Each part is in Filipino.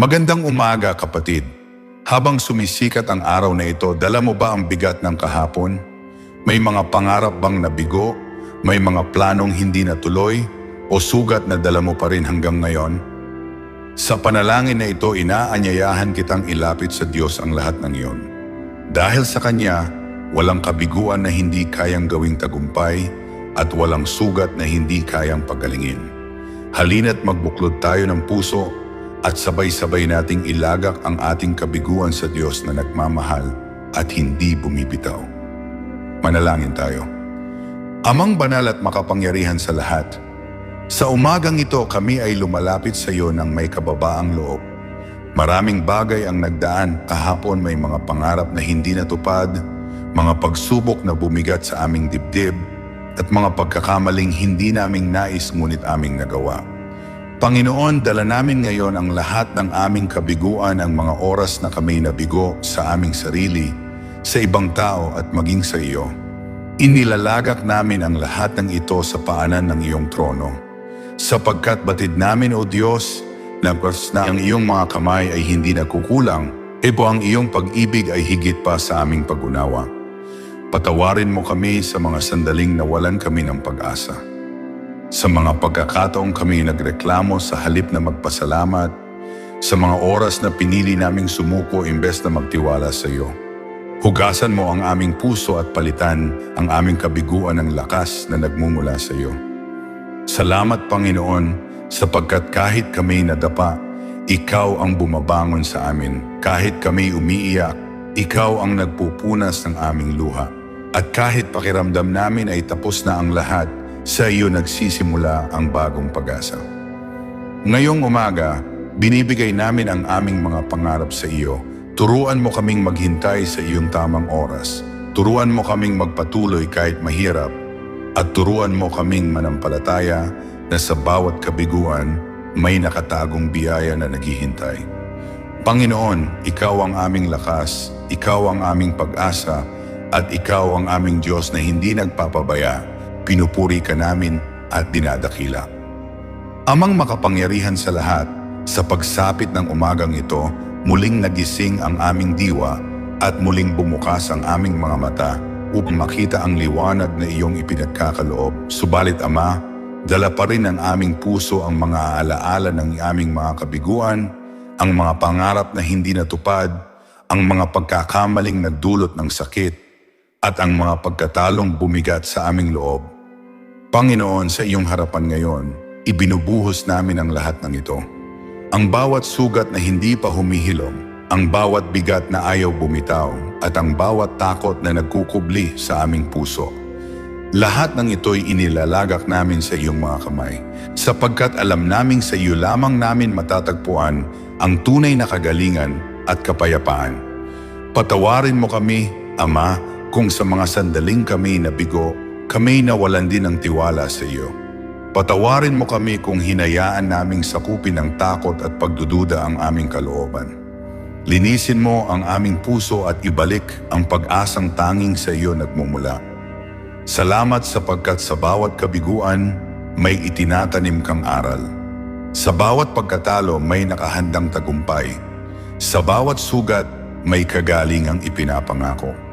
Magandang umaga kapatid. Habang sumisikat ang araw na ito, dala mo ba ang bigat ng kahapon? May mga pangarap bang nabigo? May mga planong hindi natuloy? O sugat na dala mo pa rin hanggang ngayon? Sa panalangin na ito, inaanyayahan kitang ilapit sa Diyos ang lahat ng iyon. Dahil sa Kanya, walang kabiguan na hindi kayang gawing tagumpay at walang sugat na hindi kayang pagalingin. Halina't magbuklod tayo ng puso at sabay-sabay nating ilagak ang ating kabiguan sa Diyos na nagmamahal at hindi bumibitaw. Manalangin tayo. Amang banal at makapangyarihan sa lahat, sa umagang ito kami ay lumalapit sa iyo ng may kababaang loob. Maraming bagay ang nagdaan kahapon may mga pangarap na hindi natupad, mga pagsubok na bumigat sa aming dibdib, at mga pagkakamaling hindi naming nais ngunit aming nagawa. Panginoon, dala namin ngayon ang lahat ng aming kabiguan ang mga oras na kami nabigo sa aming sarili, sa ibang tao at maging sa iyo. Inilalagak namin ang lahat ng ito sa paanan ng iyong trono. Sapagkat batid namin, O Diyos, na ang iyong mga kamay ay hindi nagkukulang, ebo ang iyong pag-ibig ay higit pa sa aming pag-unawa. Patawarin mo kami sa mga sandaling nawalan kami ng pag-asa. Sa mga pagkakataong kami nagreklamo sa halip na magpasalamat, sa mga oras na pinili naming sumuko imbes na magtiwala sa iyo. Hugasan mo ang aming puso at palitan ang aming kabiguan ng lakas na nagmumula sa iyo. Salamat Panginoon sapagkat kahit kami nadapa, ikaw ang bumabangon sa amin. Kahit kami umiiyak, ikaw ang nagpupunas ng aming luha. At kahit pakiramdam namin ay tapos na ang lahat, sa iyo nagsisimula ang bagong pag-asa. Ngayong umaga, binibigay namin ang aming mga pangarap sa iyo. Turuan mo kaming maghintay sa iyong tamang oras. Turuan mo kaming magpatuloy kahit mahirap. At turuan mo kaming manampalataya na sa bawat kabiguan may nakatagong biyaya na naghihintay. Panginoon, Ikaw ang aming lakas, Ikaw ang aming pag-asa, at Ikaw ang aming Diyos na hindi nagpapabaya. Pinupuri ka namin at dinadakila. Amang makapangyarihan sa lahat, sa pagsapit ng umagang ito, muling nagising ang aming diwa at muling bumukas ang aming mga mata upang makita ang liwanag na iyong ipinagkakaloob. Subalit Ama, dala pa rin ng aming puso ang mga alaala ng aming mga kabiguan, ang mga pangarap na hindi natupad, ang mga pagkakamaling nagdulot ng sakit, at ang mga pagkatalong bumigat sa aming loob. Panginoon, sa iyong harapan ngayon, ibinubuhos namin ang lahat ng ito. Ang bawat sugat na hindi pa humihilom, ang bawat bigat na ayaw bumitaw, at ang bawat takot na nagkukubli sa aming puso. Lahat ng ito'y inilalagak namin sa iyong mga kamay, sapagkat alam naming sa iyo lamang namin matatagpuan ang tunay na kagalingan at kapayapaan. Patawarin mo kami, Ama, kung sa mga sandaling kami nabigo, kami nawalan din ng tiwala sa iyo. Patawarin mo kami kung hinayaan naming sakupin ng takot at pagdududa ang aming kalooban. Linisin mo ang aming puso at ibalik ang pag-asang tanging sa iyo nagmumula. Salamat sapagkat sa bawat kabiguan may itinatanim kang aral. Sa bawat pagkatalo may nakahandang tagumpay. Sa bawat sugat may kagalingang ipinapangako.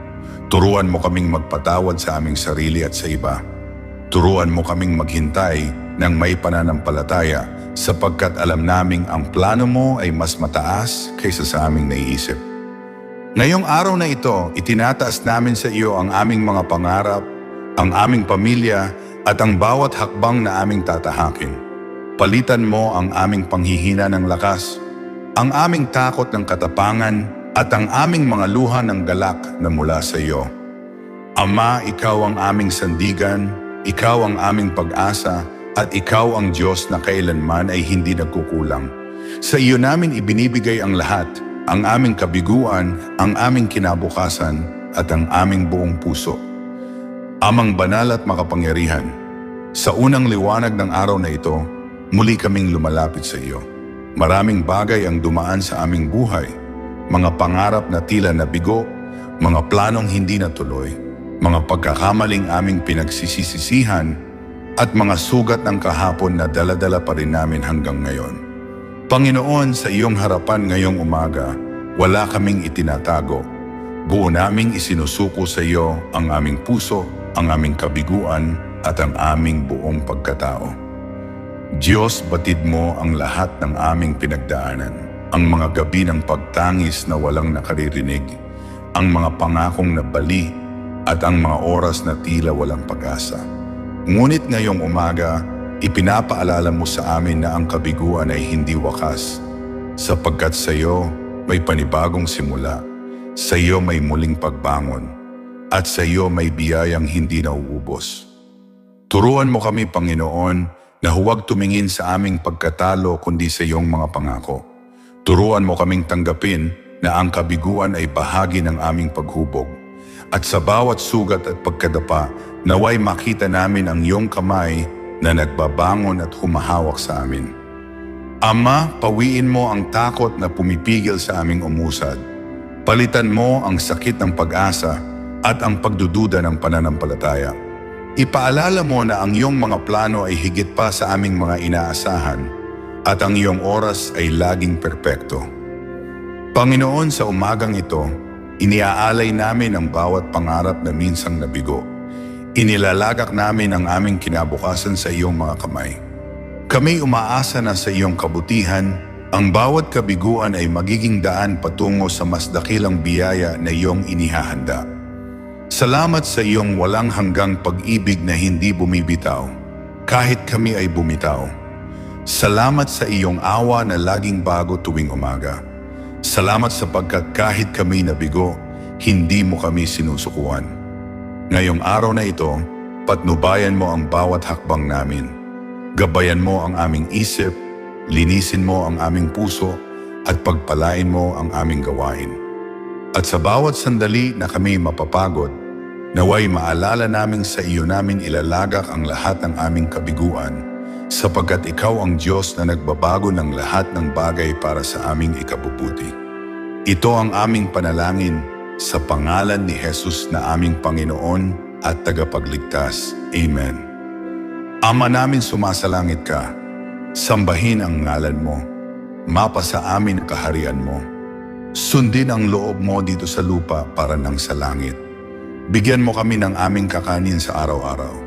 Turuan mo kaming magpatawad sa aming sarili at sa iba. Turuan mo kaming maghintay ng may pananampalataya sapagkat alam naming ang plano mo ay mas mataas kaysa sa aming naiisip. Ngayong araw na ito, itinataas namin sa iyo ang aming mga pangarap, ang aming pamilya at ang bawat hakbang na aming tatahakin. Palitan mo ang aming panghihina ng lakas, ang aming takot ng katapangan at ang aming mga luha ng galak na mula sa iyo. Ama, ikaw ang aming sandigan, ikaw ang aming pag-asa, at ikaw ang Diyos na kailanman ay hindi nagkukulang. Sa iyo namin ibinibigay ang lahat, ang aming kabiguan, ang aming kinabukasan, at ang aming buong puso. Amang banal at makapangyarihan, sa unang liwanag ng araw na ito, muli kaming lumalapit sa iyo. Maraming bagay ang dumaan sa aming buhay, mga pangarap na tila nabigo, mga planong hindi natuloy, mga pagkakamaling aming pinagsisisisihan, at mga sugat ng kahapon na daladala pa rin namin hanggang ngayon. Panginoon, sa iyong harapan ngayong umaga, wala kaming itinatago. Buo naming isinusuko sa iyo ang aming puso, ang aming kabiguan, at ang aming buong pagkatao. Diyos, batid mo ang lahat ng aming pinagdaanan. Ang mga gabi ng pagtangis na walang nakaririnig, ang mga pangakong nabali, at ang mga oras na tila walang pag-asa. Ngunit ngayong umaga, ipinapaalala mo sa amin na ang kabiguan ay hindi wakas, sapagkat sa iyo may panibagong simula, sa iyo may muling pagbangon, at sa iyo may biyayang hindi nauubos. Turuan mo kami, Panginoon, na huwag tumingin sa aming pagkatalo kundi sa iyong mga pangako. Turuan mo kaming tanggapin na ang kabiguan ay bahagi ng aming paghubog. At sa bawat sugat at pagkadapa, naway makita namin ang iyong kamay na nagbabangon at humahawak sa amin. Ama, pawiin mo ang takot na pumipigil sa aming umusad. Palitan mo ang sakit ng pag-asa at ang pagdududa ng pananampalataya. Ipaalala mo na ang iyong mga plano ay higit pa sa aming mga inaasahan at ang iyong oras ay laging perpekto. Panginoon, sa umagang ito, iniaalay namin ang bawat pangarap na minsang nabigo. Inilalagak namin ang aming kinabukasan sa iyong mga kamay. Kami umaasa na sa iyong kabutihan, ang bawat kabiguan ay magiging daan patungo sa mas dakilang biyaya na iyong inihahanda. Salamat sa iyong walang hanggang pag-ibig na hindi bumibitaw, kahit kami ay bumitaw. Salamat sa iyong awa na laging bago tuwing umaga. Salamat sapagkat kahit kami nabigo, hindi mo kami sinusukuan. Ngayong araw na ito, patnubayan mo ang bawat hakbang namin. Gabayan mo ang aming isip, linisin mo ang aming puso, at pagpalain mo ang aming gawain. At sa bawat sandali na kami mapapagod, naway maalala namin sa iyo namin ilalagak ang lahat ng aming kabiguan, sapagkat ikaw ang Diyos na nagbabago ng lahat ng bagay para sa aming ikabubuti. Ito ang aming panalangin sa pangalan ni Jesus na aming Panginoon at tagapagligtas. Amen. Ama namin sumasalangit ka, sambahin ang ngalan mo, mapa sa amin ang kaharian mo. Sundin ang loob mo dito sa lupa para nang sa langit. Bigyan mo kami ng aming kakanin sa araw-araw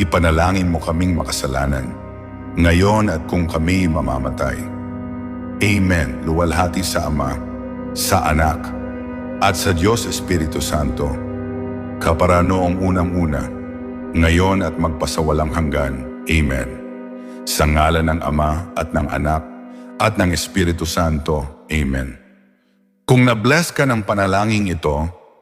ipanalangin mo kaming makasalanan, ngayon at kung kami mamamatay. Amen. Luwalhati sa Ama, sa Anak, at sa Diyos Espiritu Santo, kapara noong unang-una, ngayon at magpasawalang hanggan. Amen. Sa ngalan ng Ama at ng Anak at ng Espiritu Santo. Amen. Kung na-bless ka ng panalangin ito,